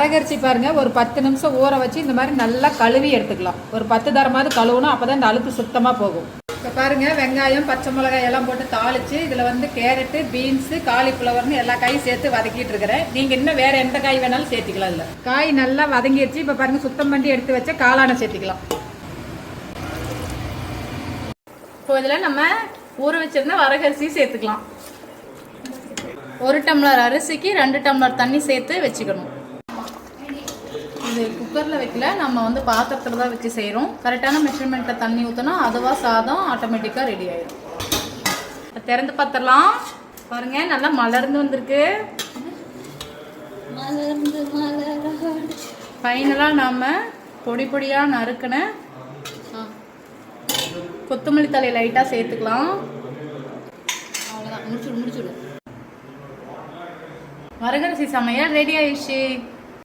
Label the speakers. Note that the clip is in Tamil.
Speaker 1: வரகரிசி பாருங்க. ஒரு பத்து நிமிஷம் ஊற வச்சு இந்த மாதிரி நல்லா கழுவி எடுத்துக்கலாம். ஒரு பத்து தரமாவது கழுவணும் அப்பதான் இந்த அழுப்பு சுத்தமா போகும். இப்போ பாருங்க வெங்காயம் பச்சை மிளகாய் எல்லாம் போட்டு தாளிச்சு இதுல வந்து கேரட்டு பீன்ஸ் காலிஃப்ளவர்னு எல்லா காயும் சேர்த்து வதக்கிட்டு இருக்கிறேன். நீங்க இன்னும் வேற எந்த காய் வேணாலும் சேர்த்துக்கலாம் இல்ல காய் நல்லா வதங்கிடுச்சு இப்போ பாருங்க சுத்தம் பண்ணி எடுத்து வச்ச காளானை சேர்த்துக்கலாம்.
Speaker 2: இப்போ இதில் நம்ம ஊற வச்சிருந்த வரகரிசி சேர்த்துக்கலாம். ஒரு டம்ளர் அரிசிக்கு ரெண்டு டம்ளர் தண்ணி சேர்த்து வச்சுக்கணும். இது குக்கரில் வைக்கல. நம்ம வந்து பாத்திரத்தில் தான் வச்சு செய்கிறோம் கரெக்டான மெஷர்மெண்ட்டில் தண்ணி ஊற்றினா அதுவாக சாதம் ஆட்டோமேட்டிக்காக ரெடி ஆயிடும் திறந்து பார்த்துடலாம் பாருங்க நல்லா மலர்ந்து வந்திருக்கு.
Speaker 3: மலர்ந்து மலராடு
Speaker 2: ஃபைனலாக நாம் பொடி பொடியாக நறுக்கின கொத்தமல்லி தலை லைட்டாக சேர்த்துக்கலாம்.
Speaker 3: அவ்வளோதான் முடிச்சுடு முடிச்சுடு.
Speaker 2: வரகரிசி சமையல் ரெடி ஆயிடுச்சு.